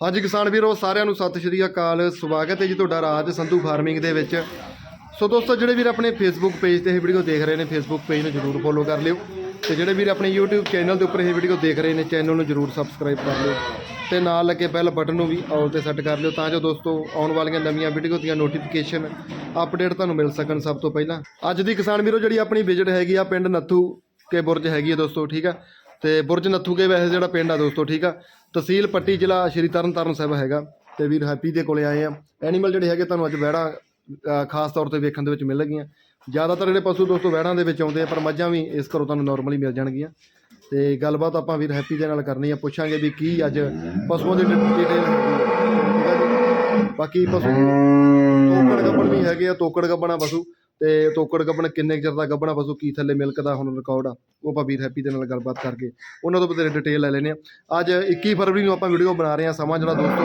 ਹਾਂਜੀ ਕਿਸਾਨ ਵੀਰੋ, ਸਾਰਿਆਂ ਨੂੰ ਸਤਿ ਸ਼੍ਰੀ ਅਕਾਲ। ਸਵਾਗਤ ਹੈ ਜੀ ਤੁਹਾਡਾ ਰਾਜ ਸੰਧੂ ਫਾਰਮਿੰਗ ਦੇ ਵਿੱਚ। ਸੋ ਦੋਸਤੋ, ਜਿਹੜੇ ਵੀਰ ਆਪਣੇ ਫੇਸਬੁੱਕ ਪੇਜ ਤੇ ਇਹ ਵੀਡੀਓ ਦੇਖ ਰਹੇ ਨੇ ਫੇਸਬੁੱਕ ਪੇਜ ਨੂੰ ਜਰੂਰ ਫੋਲੋ ਕਰ ਲਿਓ। ਤੇ ਜਿਹੜੇ ਵੀਰ ਆਪਣੇ YouTube ਚੈਨਲ ਦੇ ਉੱਪਰ ਇਹ ਵੀਡੀਓ ਦੇਖ ਰਹੇ ਨੇ ਚੈਨਲ ਨੂੰ ਜਰੂਰ ਸਬਸਕ੍ਰਾਈਬ ਕਰ ਲਿਓ। ਤੇ ਨਾਲ ਲੱਗੇ ਬੈਲ ਬਟਨ ਨੂੰ ਵੀ ਆਲ ਤੇ ਸੈੱਟ ਕਰ ਲਿਓ, ਤਾਂ ਜੋ ਦੋਸਤੋ, ਆਉਣ ਵਾਲੀਆਂ ਨਵੀਆਂ ਵੀਡੀਓ ਦੀਆਂ ਨੋਟੀਫਿਕੇਸ਼ਨ ਅਪਡੇਟ ਤੁਹਾਨੂੰ ਮਿਲ ਸਕਣ ਸਭ ਤੋਂ ਪਹਿਲਾਂ। ਅੱਜ ਦੀ ਕਿਸਾਨ ਵੀਰੋ, ਜਿਹੜੀ ਆਪਣੀ ਵਿਜ਼ਿਟ ਹੈਗੀ ਆ ਪਿੰਡ ਨੱਥੂ ਕੇ ਬੁਰਜ ਹੈਗੀ ਆ ਦੋਸਤੋ, ਠੀਕ ਆ? ਤੇ ਬੁਰਜ ਨੱਥੂ ਕੇ ਵੈਸੇ ਜਿਹੜਾ ਪਿੰਡ ਆ ਦੋਸਤੋ, ਠੀਕ ਆ? ਤਹਿਸੀਲ ਪੱਟੀ ਜ਼ਿਲ੍ਹਾ ਸ਼੍ਰੀ ਤਰਨਤਾਰਨ ਸਾਹਿਬ ਹੈਗਾ ਤੇ ਵੀਰ ਹੈਪੀ ਦੇ ਕੋਲੇ ਆਏ ਆ। ਐਨੀਮਲ ਜਿਹੜੇ ਹੈਗੇ ਤੁਹਾਨੂੰ ਅੱਜ ਵਹਿੜਾ ਖਾਸ ਤੌਰ ਤੇ ਵੇਖਣ ਦੇ ਵਿੱਚ ਮਿਲ ਲੱਗੀਆਂ। ਜ਼ਿਆਦਾਤਰ ਜਿਹੜੇ ਪਸ਼ੂ ਦੋਸਤੋ ਵਹਿੜਾਂ ਦੇ ਵਿੱਚ ਆਉਂਦੇ ਆ, ਪਰ ਮੱਝਾਂ ਵੀ ਇਸ ਘਰੋਂ ਤੁਹਾਨੂੰ ਨਾਰਮਲੀ ਮਿਲ ਜਾਣਗੀਆਂ। ਤੇ ਗੱਲਬਾਤ ਆਪਾਂ ਵੀਰ ਹੈਪੀ ਦੇ ਨਾਲ ਕਰਨੀ ਆ, ਪੁੱਛਾਂਗੇ ਵੀ ਕੀ ਅੱਜ ਪਸ਼ੂਆਂ ਦੀ ਡਿਟੇਲ ਬਾਕੀ ਪਸ਼ੂ ਤੋਕੜ ਗੱਬਣ ਵੀ ਹੈਗੇ ਆ, ਤੋਕੜ ਗੱਬਣਾ ਪਸ਼ੂ। ਤੇ ਤੋਕੜ ਗੱਬਣ ਕਿੰਨੇ ਚਿਰ ਦਾ ਗੱਬਣਾ? ਪਸ਼ੂ ਕੀ ਥੱਲੇ ਮਿਲਕ ਦਾ ਹੁਣ ਰਿਕਾਰਡ ਆ। ਉਹ ਆਪਾਂ ਵੀਰ ਹੈਪੀ ਦੇ ਨਾਲ ਗੱਲਬਾਤ ਕਰਕੇ ਉਹਨਾਂ ਤੋਂ ਬਥੇਰੇ ਡਿਟੇਲ ਲੈ ਲੈਨੇ ਆ। ਅੱਜ 21 ਫਰਵਰੀ ਨੂੰ ਆਪਾਂ ਵੀਡੀਓ ਬਣਾ ਰਹੇ ਆ ਸਮਾਂ ਜਿਹੜਾ ਦੋਸਤੋ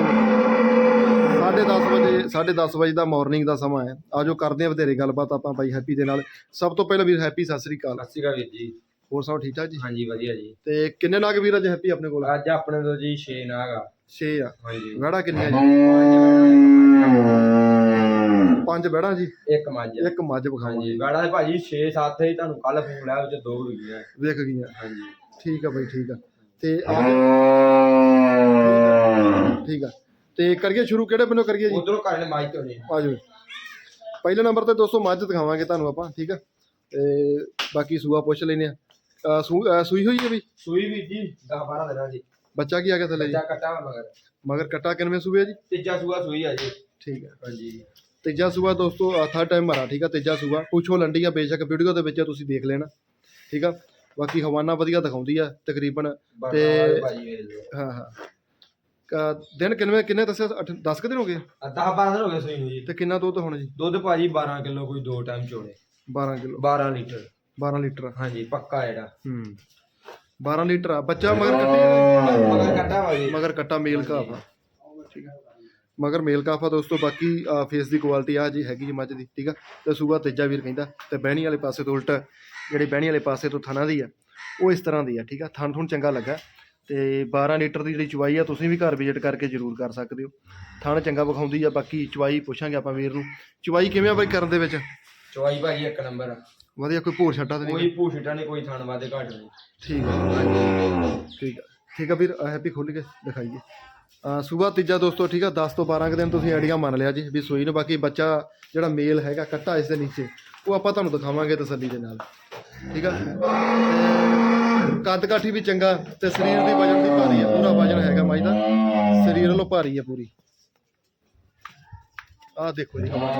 10:30 ਵਜੇ 10:30 ਵਜੇ ਦਾ ਮਾਰਨਿੰਗ ਦਾ ਸਮਾਂ ਹੈ। ਆਜੋ ਕਰਦੇ ਆ ਬਥੇਰੇ ਗੱਲਬਾਤ ਆਪਾਂ ਬਾਈ ਹੈਪੀ ਦੇ ਨਾਲ। ਸਭ ਤੋਂ ਪਹਿਲਾਂ ਵੀਰ ਹੈਪੀ ਸਤਿ ਸ੍ਰੀ ਅਕਾਲ। ਸਤਿ ਸ਼੍ਰੀ ਅਕਾਲ ਵੀਰ ਜੀ। ਹੋਰ ਸਭ ਠੀਕ ਠਾਕ ਜੀ? ਹਾਂਜੀ ਵਧੀਆ ਜੀ। ਤੇ ਕਿੰਨੇ ਨਾਗ ਵੀਰ ਅੱਜ ਹੈਪੀ ਆਪਣੇ ਕੋਲ? ਅੱਜ ਆਪਣੇ ਤੋਂ ਜੀ 6 ਨਾਗ ਆ। 6 ਆ। ਹਾਂਜੀ। ਵੜਾ ਕਿੰਨੇ ਆ ਜੀ? ਪੰਜ ਵੜਾ ਜੀ? ਇੱਕ ਮੱਝ ਆ। ਇੱਕ ਮੱਝ ਵਿਖਾਵਾਂਗੇ ਹਾਂਜੀ ਗਾੜਾ ਦੇ ਭਾਜੀ 6 7 ਹੀ ਤੁਹਾਨੂੰ ਕੱਲ ਫੋਨ ਲਾਇਆ ਉਹ ਚ ਦੋ ਰੁਗੀਆਂ ਵੇਖ ਗਈਆਂ। ਹਾਂਜੀ। ਠੀਕ ਆ ਬਾਈ ਠੀਕ ਆ। ਤੇ ਆ ਠੀਕ ਆ। ਤੇ ਕਰੀਏ ਸ਼ੁਰੂ ਕਿਹੜੇ ਬੰਨੋਂ ਕਰੀਏ ਜੀ? ਉਧਰੋਂ ਕਰਨ ਮੱਝ ਤੋਂ ਜੀ। ਆ ਜਾਓ। ਪਹਿਲੇ ਨੰਬਰ ਤੇ ਦੋਸਤੋ ਮੱਝ ਦਿਖਾਵਾਂਗੇ ਤੁਹਾਨੂੰ ਆਪਾਂ ਠੀਕ ਆ? ਤੇ ਬਾਕੀ ਸੂਆ ਪੁੱਛ ਲੈਨੇ ਆ। ਸੂ- ਸੂਈ ਹੋਈ ਹੈ ਵੀ? ਸੂਈ ਵੀਰ ਜੀ 10 12 ਦਿਨਾਂ ਦੀ। ਬੱਚਾ ਕੀ ਆ ਗਿਆ ਥੱਲੇ ਜੀ? ਤੀਜਾ ਕੱਟਾ ਵਾ ਮਗਰ। ਮਗਰ ਕੱਟਾ ਕਿੰਨਵੇਂ ਸੂਏ ਆ ਜੀ? ਤੀਜਾ ਸੂਆ ਸੂਈ ਆ ਜੀ। ਠੀਕ ਆ। ਹਾਂਜੀ। ਤੀਜਾ ਸੂਆ ਦੋਸਤੋ ਥਰਡ ਟਾਈਮ ਮਾਰਾ ਠੀਕ ਆ ਤੀਜਾ ਸੂਆ। ਪੁੱਛੋ ਲੰਡੀ ਆ ਬੇਸ਼ੱਕ ਵੀਡੀਓ ਦੇ ਵਿੱਚ ਤੁਸੀਂ ਦੇਖ ਲੈਣਾ ਠੀਕ ਆ? ਬਾਕੀ ਹਵਾਨਾ ਵਧੀਆ ਦਿਖਾਉਂਦੀ ਆ ਤਕਰੀਬਨ। ਤੇ ਹਾਂ ਹਾਂ। ਦਿਨ ਕਿੰਨੇ ਕਿੰਨੇ ਦੱਸਿਆ? 10 ਕਿ ਦਿਨ ਹੋ ਗਏ? 10 12 ਦਿਨ ਹੋ ਗਏ ਸੂਈ ਨੂੰ ਜੀ। ਤੇ ਕਿੰਨਾ ਦੁੱਧ ਹੁਣ ਜੀ? ਦੁੱਧ ਭਾਜੀ 12 ਕਿਲੋ ਕੋਈ ਦੋ ਟਾਈਮ ਚੋਲੇ। 12 ਕਿਲੋ। 12 ਲੀਟਰ। 12 ਲੀਟਰ। ਹਾਂਜੀ ਪੱਕਾ ਜਿਹੜਾ ਹੂੰ। 12 ਲੀਟਰ ਆ। ਬੱਚਾ ਮਗਰ ਕੱਟੀ। ਮਗਰ ਕੱਟਾ ਵਾ ਜੀ। ਮਗਰ ਕੱਟਾ ਮੇਲ ਕਾਫ ਆ ਠੀਕ ਆ। ਮਗਰ ਮੇਲ ਕਾਫ ਦੋਸਤੋ ਬਾਕੀ ਫੇਸ ਦੀ ਕੁਆਲਿਟੀ ਆ ਜੀ ਹੈਗੀ ਜੀ ਮੱਝ ਦੀ ਠੀਕ ਆ? ਤੇ ਸੂਆ ਤੇਜਾ ਵੀਰ ਕਹਿੰਦਾ ਤੇ ਬਹਿਣੀ ਵਾਲੇ ਪਾਸੇ ਤੋਂ ਉਲਟ ਜਿਹੜੀ ਬਹਿਣੀ ਵਾਲੇ ਪਾਸੇ ਤੋਂ ਥਣਾ ਦੀ ਆ ਉਹ ਇਸ ਤਰ੍ਹਾਂ ਦੀ ਆ ਠੀਕ ਆ? ਥਣ ਥੁਣ ਚੰਗਾ ਲੱਗਾ। ਤੇ 12 ਲੀਟਰ ਦੀ ਜਿਹੜੀ ਚਵਾਈ ਆ ਤੁਸੀਂ ਵੀ ਘਰ ਵਿਜ਼ਿਟ ਕਰਕੇ ਜ਼ਰੂਰ ਕਰ ਸਕਦੇ ਹੋ। ਥਣ ਚੰਗਾ ਵਿਖਾਉਂਦੀ ਆ ਬਾਕੀ ਚਵਾਈ ਪੁੱਛਾਂਗੇ ਆਪਾਂ ਵੀਰ ਨੂੰ। ਚਵਾਈ ਕਿਵੇਂ ਆ ਬਾਈ ਕਰਨ ਦੇ ਵਿੱਚ? ਚਵਾਈ ਭਾਜੀ ਇੱਕ ਨੰਬਰ ਆ। ਵਧੀਆ ਕੋਈ ਭੋਰ ਛੱਟਾ ਤੇ ਨਹੀਂ? ਕੋਈ ਭੂਸ਼ਟਾ ਨਹੀਂ ਕੋਈ ਥਣ ਵਾਦੇ ਘਾਟ ਨਹੀਂ। ਠੀਕ ਆ। ਠੀਕ ਆ। ਠੀਕ ਆ ਵੀਰ ਹੈਪੀ ਖੋਲ ਕੇ ਦਿਖਾਈਏ। ਸੂਬਾ ਤੀਜਾ ਦੋਸਤੋ, ਠੀਕ ਆ 10 ਤੋਂ 12 ਕੁ ਦਿਨ ਤੁਸੀਂ ਆਈਡੀਆ ਮੰਨ ਲਿਆ ਜੀ ਵੀ ਸੂਈ ਨੂੰ, ਬਾਕੀ ਬੱਚਾ ਜਿਹੜਾ ਮੇਲ ਹੈਗਾ, ਕੱਟਾ ਇਸ ਦੇ ਨੀਚੇ, ਉਹ ਆਪਾਂ ਤੁਹਾਨੂੰ ਦਿਖਾਵਾਂਗੇ ਤਸੱਲੀ ਦੇ ਨਾਲ। ਠੀਕ ਆ? ਤੇ ਕੱਦ ਕਾਠੀ ਵੀ ਚੰਗਾ ਤੇ ਸਰੀਰ ਦੀ ਵਜਨ ਦੀ ਭਾਰੀ ਹੈ ਪੂਰਾ ਵਜਨ ਹੈਗਾ ਮਾਈ ਦਾ। ਸਰੀਰ ਵੱਲੋਂ ਭਾਰੀ ਹੈ ਪੂਰੀ। ਆਹ ਦੇਖੋ ਜੀ। ਹਵਾ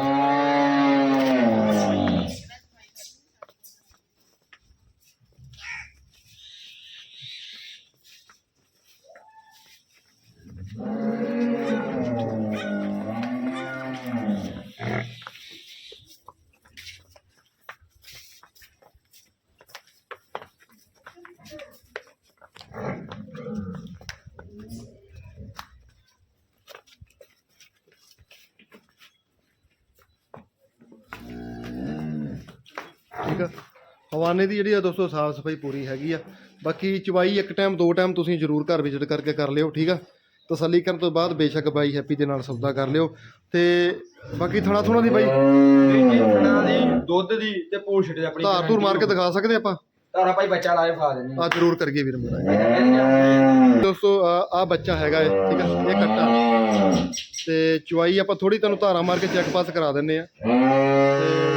ਹਵਾਨੇ ਦੀ ਜਿਹੜੀ ਆ ਦੋਸਤੋ ਸਾਫ਼ ਸਫ਼ਾਈ ਪੂਰੀ ਹੈਗੀ ਆ। ਬਾਕੀ ਚਵਾਈ ਇੱਕ ਟਾਈਮ ਦੋ ਟਾਈਮ ਤੁਸੀਂ ਜ਼ਰੂਰ ਘਰ ਵਿਜ਼ਿਟ ਕਰਕੇ ਕਰ ਲਿਓ ਠੀਕ ਆ? ਤਸੱਲੀ ਕਰਨ ਤੋਂ ਬਾਅਦ ਬੇਸ਼ੱਕ ਬਾਈ ਹੈਪੀ ਦੇ ਨਾਲ ਸੌਦਾ ਕਰ ਲਿਓ। ਤੇ ਬਾਕੀ ਥਣਾ ਥੁਣਾ ਦੀ ਬਾਈ? ਜੀ ਥਣਾ ਦੀ ਦੁੱਧ ਦੀ ਤੇ ਭੂਸ਼ਟ ਦੀ ਆਪਣੀ ਧਾਰ ਧੂਰ ਮਾਰ ਕੇ ਦਿਖਾ ਸਕਦੇ ਆਪਾਂ? ਤਾਰਾ ਭਾਈ ਬੱਚਾ ਲਾਏ ਖਾ ਦਿੰਦੇ ਆ। ਜ਼ਰੂਰ ਕਰੀਏ ਵੀਰ ਮੇਰਾ ਦੋਸਤੋ ਆ ਬੱਚਾ ਹੈਗਾ ਇਹ ਠੀਕ ਆ? ਇਹ ਕੱਟਾ। ਤੇ ਚਵਾਈ ਆਪਾਂ ਥੋੜੀ ਤੁਹਾਨੂੰ ਧਾਰਾ ਮਾਰ ਕੇ ਚੈੱਕ ਪਾਸ ਕਰਾ ਦਿੰਨੇ ਆ। ਤੇ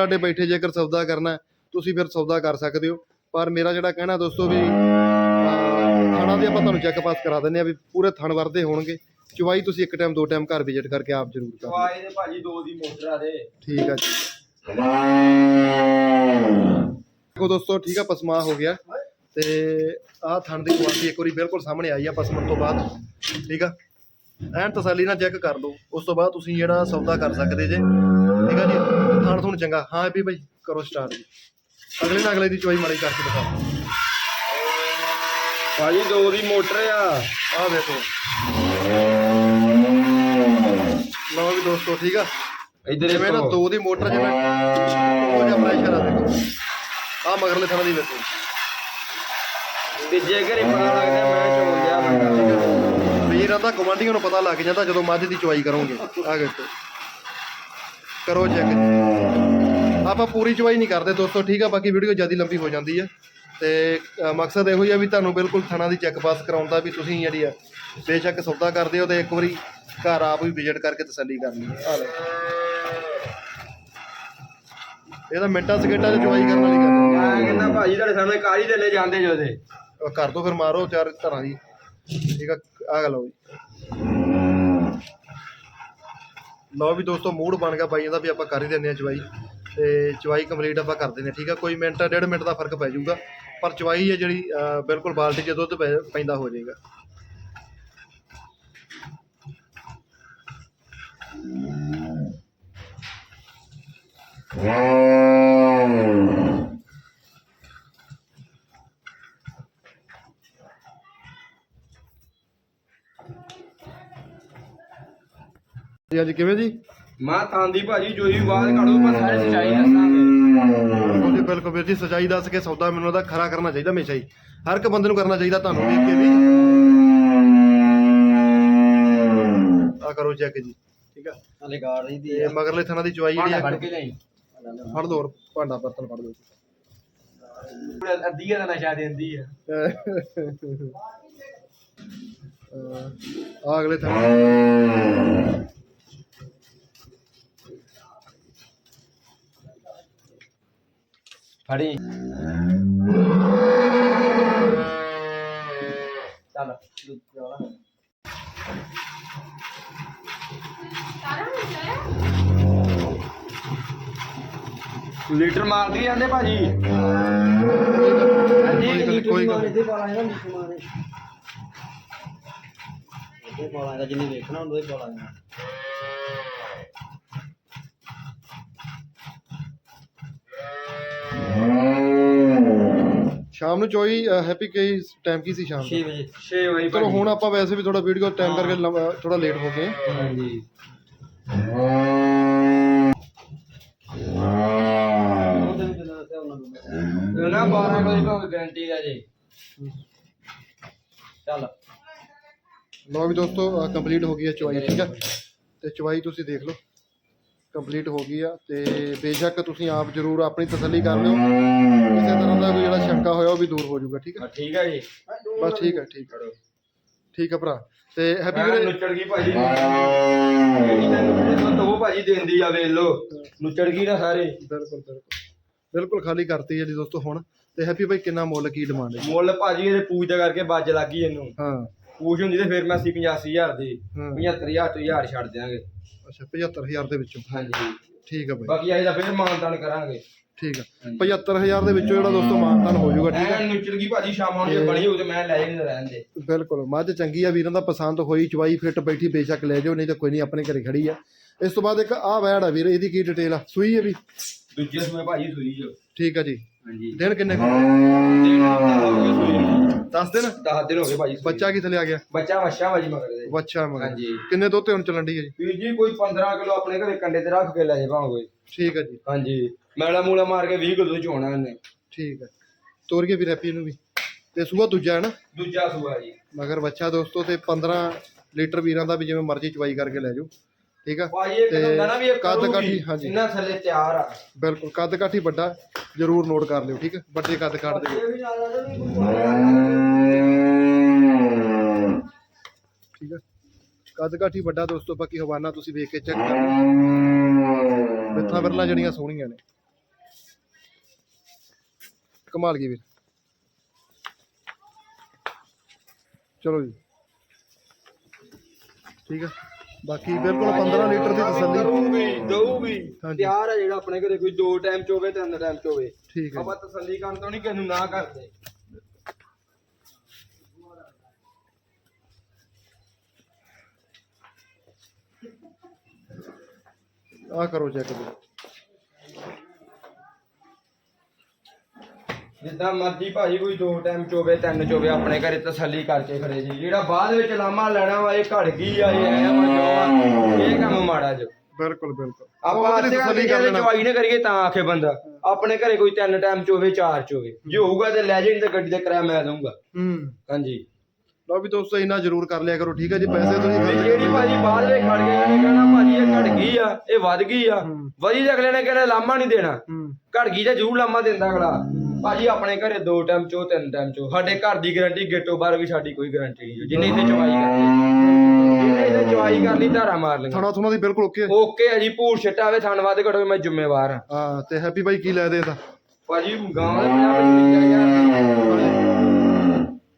ਦਰਾਡੇ ਬੈਠੇ ਜੇਕਰ ਸੌਦਾ ਕਰਨਾ ਤੁਸੀਂ ਫਿਰ ਸੌਦਾ ਕਰ ਸਕਦੇ ਹੋ। ਪਰ ਮੇਰਾ ਜਿਹੜਾ ਕਹਿਣਾ ਦੋਸਤੋ ਵੀ ਥਣਾ ਦੀ ਆਪਾਂ ਤੁਹਾਨੂੰ ਚੈੱਕ ਪਾਸ ਕਰਾ ਦਿੰਨੇ ਆ ਵੀ ਪੂਰੇ ਥਣ ਵਰਦੇ ਹੋਣਗੇ। ਚਵਾਈ ਤੁਸੀਂ ਇੱਕ ਟਾਈਮ ਦੋ ਟਾਈਮ ਘਰ ਵਿਜ਼ਿਟ ਕਰਕੇ ਆਪ ਜ਼ਰੂਰ ਕਰੋ। ਚਵਾਈ ਦੇ ਭਾਜੀ ਦੋ ਦੀ ਮੋਟਰ ਆ ਦੇ। ਠੀਕ ਆ ਜੀ। ਦੇਖੋ ਦੋਸਤੋ ਠੀਕ ਆ ਪਸਮਾ ਹੋ ਗਿਆ। ਤੇ ਆਹ ਥਣ ਦੀ ਕੁਆਲਿਟੀ ਇੱਕ ਵਾਰੀ ਬਿਲਕੁਲ ਸਾਹਮਣੇ ਆਈ ਆ ਪਸਮਣ ਤੋਂ ਬਾਅਦ। ਠੀਕ ਆ? ਐਨ ਤਸੱਲੀ ਨਾਲ ਚੈੱਕ ਕਰ ਲਓ। ਉਸ ਤੋਂ ਬਾਅਦ ਤੁਸੀਂ ਜਿਹੜਾ ਸੌਦਾ ਕਰ ਸਕਦੇ ਜੇ। ਠੀਕ ਆ ਜੀ? ਥਣ ਥੁਣ ਚੰਗਾ। ਹਾਂ ਵੀ ਭਾਈ ਕਰੋ ਸਟਾਰਟ ਜੀ ਅਗਲੇ ਨਾਲ ਅਗਲੇ ਦੀ ਚੋਈ ਮਾਰੀ ਕਰਕੇ ਦਿਖਾਓ। ਭਾਜੀ ਦੋ ਦੀ ਮੋਟਰ ਆ। ਆਹ ਦੇਖੋ। ਲਓ ਵੀ ਦੋਸਤੋ ਠੀਕ ਆ? ਇਧਰ ਜਿਵੇਂ ਨਾ ਦੋ ਦੀ ਮੋਟਰ ਜਿਵੇਂ ਉਹ ਜਿਹਾ ਪ੍ਰੈਸ਼ਰ ਆ ਦੇਖੋ। ਆ ਮਗਰਲੇ ਥਾਂ ਦੀ ਵੇਖੋ ਤੇ ਜੇ ਘਰੇ ਪਤਾ ਲੱਗਦਾ ਮੈਂ ਲਿਆ ਬੰਦਾ ਜਾਂਦਾ ਗਵਾਂਢੀਆਂ ਨੂੰ ਪਤਾ ਲੱਗ ਜਾਂਦਾ ਜਦੋਂ ਮੱਝ ਦੀ ਚੁਆਈ ਕਰੋਗੇ। ਆ ਦੇਖੋ। ਕਰੋ ਚੈੱਕ ਆਪਾਂ ਪੂਰੀ ਚੁਆਈ ਨਹੀਂ ਕਰਦੇ ਦੋਸਤੋ ਠੀਕ ਆ ਬਾਕੀ ਵੀਡੀਓ ਜ਼ਿਆਦਾ ਲੰਬੀ ਹੋ ਜਾਂਦੀ ਹੈ ਤੇ ਮਕਸਦ ਇਹੋ ਹੀ ਆ ਵੀ ਤੁਹਾਨੂੰ ਬਿਲਕੁਲ ਥਣਾ ਦੀ ਚੈੱਕ ਪਾਸ ਕਰਾਉਣ ਦਾ ਵੀ ਤੁਸੀਂ ਜਿਹੜੀ ਆ ਬੇਸ਼ੱਕ ਸੌਦਾ ਕਰਦੇ ਹੋ ਤੇ ਇੱਕ ਵਾਰੀ ਘਰ ਆਪ ਵੀ ਵਿਜ਼ਿਟ ਕਰਕੇ ਤਸੱਲੀ ਕਰਨੀ ਆ ਲੈ ਇਹ ਤਾਂ ਮਿੰਟਾਂ ਸਕਿੰਟਾਂ 'ਚ ਚੁਆਈ ਕਰਨ ਵਾਲੀ ਗੱਲ। ਮੈਂ ਕਹਿੰਦਾ ਭਾਜੀ ਤੁਹਾਡੇ ਸਾਹਮਣੇ ਕਾਲੀ ਦੇ ਲੈ ਜਾਂਦੇ ਜੋ ਦੇ ਉਹ ਕਰ ਦੋ ਫਿਰ ਮਾਰੋ ਚਾਰ ਧਰਾਂ ਦੀ। ਠੀਕ ਆ ਆ ਜੀ ਲਓ ਵੀ ਦੋਸਤੋ ਮੂਡ ਬਣ ਗਿਆ ਬਾਈਆਂ ਦਾ ਵੀ ਆਪਾਂ ਕਰ ਹੀ ਦਿੰਦੇ ਆ ਚਵਾਈ। ਤੇ ਚਵਾਈ ਕੰਪਲੀਟ ਆਪਾਂ ਕਰ ਦਿੰਦੇ ਆ ਠੀਕ ਆ? ਕੋਈ ਮਿੰਟ, ਡੇਢ ਮਿੰਟ ਦਾ ਫ਼ਰਕ ਪੈ ਜਾਊਗਾ। ਪਰ ਚਵਾਈ ਹੈ ਜਿਹੜੀ ਬਿਲਕੁਲ ਬਾਲਟੀ 'ਚ ਦੁੱਧ ਪੈ- ਪੈਂਦਾ ਹੋ ਜਾਏਗਾ। ਜੀ ਅੱਜ ਕਿਵੇਂ ਜੀ? ਮਾਂ ਤਾਂਦੀ ਭਾਜੀ ਜੋ ਵੀ ਆਵਾਜ਼ ਕਾੜੋ ਪਰ ਸਾਰੇ ਸਚਾਈ ਦੱਸਾਂਗੇ। ਉਹਦੇ ਬਿਲਕੁਲ ਵੀਰ ਜੀ ਸਚਾਈ ਦੱਸ ਕੇ ਸੌਦਾ ਮੈਨੂੰ ਉਹਦਾ ਖਰਾ ਕਰਨਾ ਚਾਹੀਦਾ ਹਮੇਸ਼ਾ ਹੀ। ਹਰ ਇੱਕ ਬੰਦੇ ਨੂੰ ਕਰਨਾ ਚਾਹੀਦਾ ਤੁਹਾਨੂੰ ਦੇਖ ਕੇ ਵੀ। ਆ ਕਰੋ ਚੈੱਕ ਜੀ। ਠੀਕ ਆ। ਹਲੇ ਗਾੜ ਰਹੀ ਤੇ ਮਗਰਲੇ ਥਣਾ ਦੀ ਚਵਾਈ ਜਿਹੜੀ ਫੜ ਆ। ਕੇ ਲਈ ਫੜ ਦੋ ਹੋਰ ਭਾਂਡਾ ਬਰਤਨ ਫੜ ਦੋ। ਅੱਧੀ ਦਾ ਨਸ਼ਾ ਦਿੰਦੀ ਆ। ਆ ਅਗਲੇ ਥਣਾ। ਫੜੀ। ਚੱਲ ਲੀਟਰ ਮਾਰਦੀ ਜਾਂਦੇ ਭਾਜੀ। ਕੋਈ ਗੱਲ- ਕੋਈ ਗੱਲ ਨੀ। ਇਹਦੇ ਪਾਲਾ ਹੈਗਾ ਨੀਚੇ ਮਾਰੇ ਇਹਦੇ ਪਾਲਾ ਹੈਗਾ ਜਿੰਨੀ ਵੇਖਣਾ ਹੁੰਦਾ ਉਹਦੇ ਪਾਲਾ ਹੈਗਾ ਸ਼ਾਮ ਨੂੰ ਚੋਈ ਹੈਪੀ ਕਈ ਟਾਈਮ ਕੀ ਸੀ ਸ਼ਾਮ 6 ਦਾ? ਵਜੇ 6 ਵਜੇ ਚਲੋ ਹੁਣ ਆਪਾਂ ਵੈਸੇ ਵੀ ਥੋੜਾ ਵੀਡੀਓ ਟਾਈਮ ਕਰਕੇ ਥੋੜਾ ਲੇਟ ਹੋ ਗਏ। ਹਾਂਜੀ। ਨੂੰ ਨਾ 12 ਵਜੇ ਤੋਂ ਗਾਰੰਟੀ ਦਾ ਜੀ। ਚੱਲ। ਲਓ ਵੀ ਦੋਸਤੋ ਕੰਪਲੀਟ ਹੋ ਗਈ ਹੈ ਚਵਾਈ ਠੀਕ ਹੈ? ਤੇ ਚਵਾਈ ਤੁਸੀਂ ਦੇਖ ਲਓ। ਕੰਪਲੀਟ ਹੋ ਗਈ ਆ ਤੇ ਬੇਸ਼ੱਕ ਤੁਸੀਂ ਆਪ ਜਰੂਰ ਆਪਣੀ ਤਸੱਲੀ ਕਰ ਲਿਓ। ਕਿਸੇ ਤਰ੍ਹਾਂ ਦਾ ਕੋਈ ਜਿਹੜਾ ਸ਼ੰਕਾ ਹੋਇਆ ਉਹ ਵੀ ਦੂਰ ਹੋ ਜਾਊਗਾ ਠੀਕ ਹੈ ਹਾਂ, ਠੀਕ ਹੈ ਜੀ। ਬਸ ਠੀਕ ਹੈ ਠੀਕ ਹੈ ਠੀਕ ਹੈ ਭਰਾ। ਤੇ ਹੈਪੀ ਵੀਰੇ ਨੁੱਚੜ ਗਈ ਭਾਜੀ। ਦੋ ਭਾਜੀ ਦੇਂਦੀ ਆ ਵੇਖ ਲੋ ਨੁੱਚੜ ਗਈ ਨਾ ਸਾਰੇ। ਬਿਲਕੁਲ ਬਿਲਕੁਲ। ਬਿਲਕੁਲ ਖਾਲੀ ਕਰਤੀ ਹੈ ਜੀ ਦੋਸਤੋ ਹੁਣ। ਤੇ ਹੈਪੀ ਭਾਈ ਕਿੰਨਾ ਮੁੱਲ ਕੀ ਡਿਮਾਂਡ ਹੈ ਮੁੱਲ ਭਾਜੀ ਇਹਦੇ ਪੂਜਾ ਕਰਕੇ ਵੱਜ ਲੱਗੀ ਇਹਨੂੰ। ਹਾਂ। ਪੂਛ ਹੁੰਦੀ ਤੇ ਫਿਰ ਮੈਂ 80 85000 ਦੀ। ਹਾਂ। 75000 ਤੋਂ 1000 ਛੱਡ ਦਿਆਂਗੇ। ਅੱਛਾ 75000 ਦੇ ਵਿੱਚੋਂ। ਹਾਂਜੀ। ਠੀਕ ਹੈ ਭਾਈ ਬਾਕੀ ਆਈ ਦਾ ਫਿਰ ਮਾਨਤਾਨ ਕਰਾਂਗੇ। ਠੀਕ ਹੈ 75000 ਦੇ ਵਿੱਚੋਂ ਜਿਹੜਾ ਦੋਸਤੋ ਮਾਨਤਾਨ ਹੋ ਜਾਊਗਾ ਠੀਕ ਐ ਨੁੱਚੜ ਗਈ ਭਾਜੀ ਸ਼ਾਮਾਂ ਨੂੰ ਜੇ ਬਣੀ ਹੋਊ ਤੇ ਮੈਂ ਲੈ ਜਾਣੀ ਰਹਿਣ ਦੇ। ਬਿਲਕੁਲ। ਮੱਝ ਚੰਗੀ ਆ ਵੀਰਾਂ ਦਾ ਪਸੰਦ ਹੋਈ ਚਵਾਈ ਫਿੱਟ ਬੈਠੀ ਬੇਸ਼ੱਕ ਲੈ ਜਾਓ ਨਹੀਂ ਤਾਂ ਕੋਈ ਨਹੀਂ ਆਪਣੇ ਘਰੇ ਖੜੀ ਆ। ਇਸ ਤੋਂ ਬਾਅਦ ਇੱਕ ਆਹ ਵੈੜ ਆ ਵੀਰ ਇਹਦੀ ਕੀ ਡਿਟੇਲ ਆ? ਸੂਈ ਹੈ ਵੀ? ਦੂਜੇ ਸਮੇਂ ਭਾਜੀ ਸੂਈ ਜੋ ਠੀਕ ਆ ਜੀ। ਹਾਂਜੀ। ਦਿਨ ਕਿੰਨੇ ਕੁ? ਹਫ਼ਤੇ ਹੋ ਗਏ ਸੂਈ ਨੂੰ। ਦੱਸ ਦਿਨ? 10 ਦਿਨ ਹੋ ਗਏ ਭਾਜੀ। ਬੱਚਾ ਕੀ ਥੱਲੇ ਆ ਗਿਆ? ਬੱਚਾ ਵਛਾ ਭਾਜੀ ਮਗਰ ਦੇ। ਬੱਚਾ ਮਗਰ। ਹਾਂਜੀ। ਕਿੰਨੇ ਦੁੱਧ ਤੇ ਹੁਣ ਚੱਲਣ ਦੀ ਹੈ ਜੀ? ਵੀਰ ਜੀ ਕੋਈ 15 ਕਿਲੋ ਆਪਣੇ ਘਰੇ ਕੰਡੇ ਤੇ ਰੱਖ ਕੇ ਲੈ ਜੇ ਭਾਵੇਂ। ਠੀਕ ਆ ਜੀ। ਹਾਂਜੀ। ਮੈਲਾ ਮੂਲਾ ਮਾਰ ਕੇ 20 ਕਿਲੋ ਚੋਣਾ ਇਹਨੇ। ਠੀਕ ਆ ਤੋਰੀਏ ਵੀ ਰੈਪੀ ਨੂੰ ਵੀ। ਤੇ ਸੂਆ ਦੂਜਾ ਹੈ ਨਾ? ਦੂਜਾ ਸੂਆ ਜੀ। ਮਗਰ ਬੱਚਾ ਦੋਸਤੋ ਤੇ 15 ਲੀਟਰ ਵੀਰਾਂ ਦਾ ਵੀ ਜਿਵੇਂ ਮਰਜ਼ੀ ਚਵਾਈ ਕਰਕੇ ਲੈ ਜਾਓ। ਠੀਕ ਆ? ਭਾਜੀ ਇੱਕ ਤੇ ਹੁੰਦਾ ਨਾ ਵੀ ਇਹ ਕੱਦ ਕਰੂਗੀ, ਕਾਠੀ, ਹਾਂਜੀ। ਇਹਨਾਂ ਥੱਲੇ ਤਿਆਰ ਆ। ਬਿਲਕੁਲ ਕੱਦ ਕਾਠੀ ਵੱਡਾ ਜਰੂਰ ਨੋਟ ਕਰ ਲਿਓ ਠੀਕ ਹੈ ਵੱਡੇ ਕੱਦ ਕਾਠ ਦੇ ਇਹ ਵੀ ਨਾਲ ਆ ਵੀ ਠੀਕ ਹੈ ਕੱਦ ਕਾਠੀ ਵੱਡਾ ਦੋਸਤੋ ਬਾਕੀ ਹਵਾਨਾ ਤੁਸੀਂ ਵੇਖ ਕੇ ਚੈੱਕ ਕਰ ਲਓ। ਮਿੱਥਾ ਬਿਰਲਾ ਜਿਹੜੀਆਂ ਸੋਹਣੀਆਂ ਨੇ। ਕਮਾਲ ਗਈ ਵੀਰ। ਚਲੋ ਜੀ। ਠੀਕ ਹੈ ਬਾਕੀ ਬਿਲਕੁਲ 15 ਲੀਟਰ ਦੀ ਤਸੱਲੀ। ਦਊਗੀ ਦਊਗੀ। ਹਾਂਜੀ। ਤਿਆਰ ਆ ਜਿਹੜਾ ਆਪਣੇ ਘਰੇ ਕੋਈ ਦੋ ਟਾਈਮ ਚ ਹੋਵੇ ਤਿੰਨ ਟਾਈਮ ਚ ਹੋਵੇ। ਠੀਕ ਹੈ ਆਪਾਂ ਤਸੱਲੀ ਕਰਨ ਤੋਂ ਨਹੀਂ ਕਿਸੇ ਨੂੰ ਨਾ ਕਰਦੇ। ਆ ਕਰੋ ਚੈੱਕ ਜੀ। ਜਿੱਦਾਂ ਮਰਜ਼ੀ ਭਾਜੀ ਕੋਈ ਦੋ ਟਾਈਮ ਚ ਹੋਵੇ ਤਿੰਨ ਚ ਹੋਵੇ ਆਪਣੇ ਘਰੇ ਤਸੱਲੀ ਕਰਕੇ ਖੜੇ ਜੀ। ਜਿਹੜਾ ਬਾਅਦ ਵਿੱਚ ਲਾਮਾ ਲੈਣਾ ਵਾ ਇਹ ਘੜ ਗਈ ਆ ਇਹ ਐ ਵਾ ਜੋ ਆ, ਇਹ ਕੰਮ ਮਾੜਾ ਜੋ। ਬਿਲਕੁਲ ਬਿਲਕੁਲ। ਆਪਾਂ ਉਹਦੀ ਤਸੱਲੀ ਕਰ ਲੈਣਾ ਚਵਾਈ ਨਾ। ਕਰੀਏ ਤਾਂ ਆਖੇ ਬੰਦਾ ਆਪਣੇ ਘਰੇ ਕੋਈ ਤਿੰਨ ਟਾਈਮ ਚ ਹੋਵੇ ਚਾਰ ਚ ਹੋਵੇ ਜੇ ਹੋਊਗਾ ਤੇ ਲੈ ਜੇ ਨਹੀਂ ਤੇ ਗੱਡੀ ਦਾ ਕਿਰਾਇਆ ਮੈਂ ਦਊਂਗਾ। ਹੂੰ। ਹਾਂਜੀ। ਲਓ ਵੀ ਦੋਸਤੋ ਇੰਨਾ ਜ਼ਰੂਰ ਕਰ ਲਿਆ ਕਰੋ ਠੀਕ ਹੈ ਜੀ? ਪੈਸੇ ਤੁਸੀਂ ਖਰਚ ਜਿਹੜੀ ਭਾਜੀ ਬਾਅਦ ਵਿੱਚ ਖੜ ਗਏ ਉਹਨੇ ਕਹਿਣਾ ਭਾਜੀ ਇਹ ਘਟ ਗਈ ਆ ਇਹ ਵੱਧ ਗਈ ਆ। ਵਧੀ ਤੇ ਅਗਲੇ ਨੇ ਕਹਿੰਦਾ ਲਾਮਾ ਨਹੀਂ ਦੇਣਾ। ਹੂੰ। ਘਟ ਗਈ ਤਾਂ ਜ਼ਰੂਰ ਲਾਮਾ ਦਿੰਦਾ ਅਗਲਾ। ਭਾਜੀ ਆਪਣੇ ਘਰੇ ਦੋ ਟਾਈਮ ਚੋ ਤਿੰਨ ਟਾਈਮ ਚੋ। ਸਾਡੇ ਘਰ ਦੀ ਗਾਰੰਟੀ ਗੇਟੋ ਬਾਹਰ ਵੀ ਸਾਡੀ ਕੋਈ ਗਾਰੰਟੀ ਨਹੀਂ ਜਿੰਨੇ ਇੱਥੇ ਚਵਾਈ ਕਰਨੀ ਜਿੰਨੇ ਇੱਥੇ ਚਵਾਈ ਕਰਨੀ ਧਾਰਾ ਮਾਰ ਲੈਣਾ ਥਣਾ ਥੁਣਾ ਦੀ ਬਿਲਕੁਲ ਓਕੇ ਓਕੇ ਆ ਜੀ ਭੂਰ ਛੱਟਾ ਆਵੇ ਥਣ ਵੱਧ ਘਟੋ ਮੈਂ ਜ਼ਿੰਮੇਵਾਰ ਹਾਂ। ਹਾਂ ਤੇ ਹੈਪੀ ਬਾਈ ਕੀ ਲੈ ਦੇ ਇਹਦਾ ਭਾਜੀ ਗਾਂ ਦਾ 50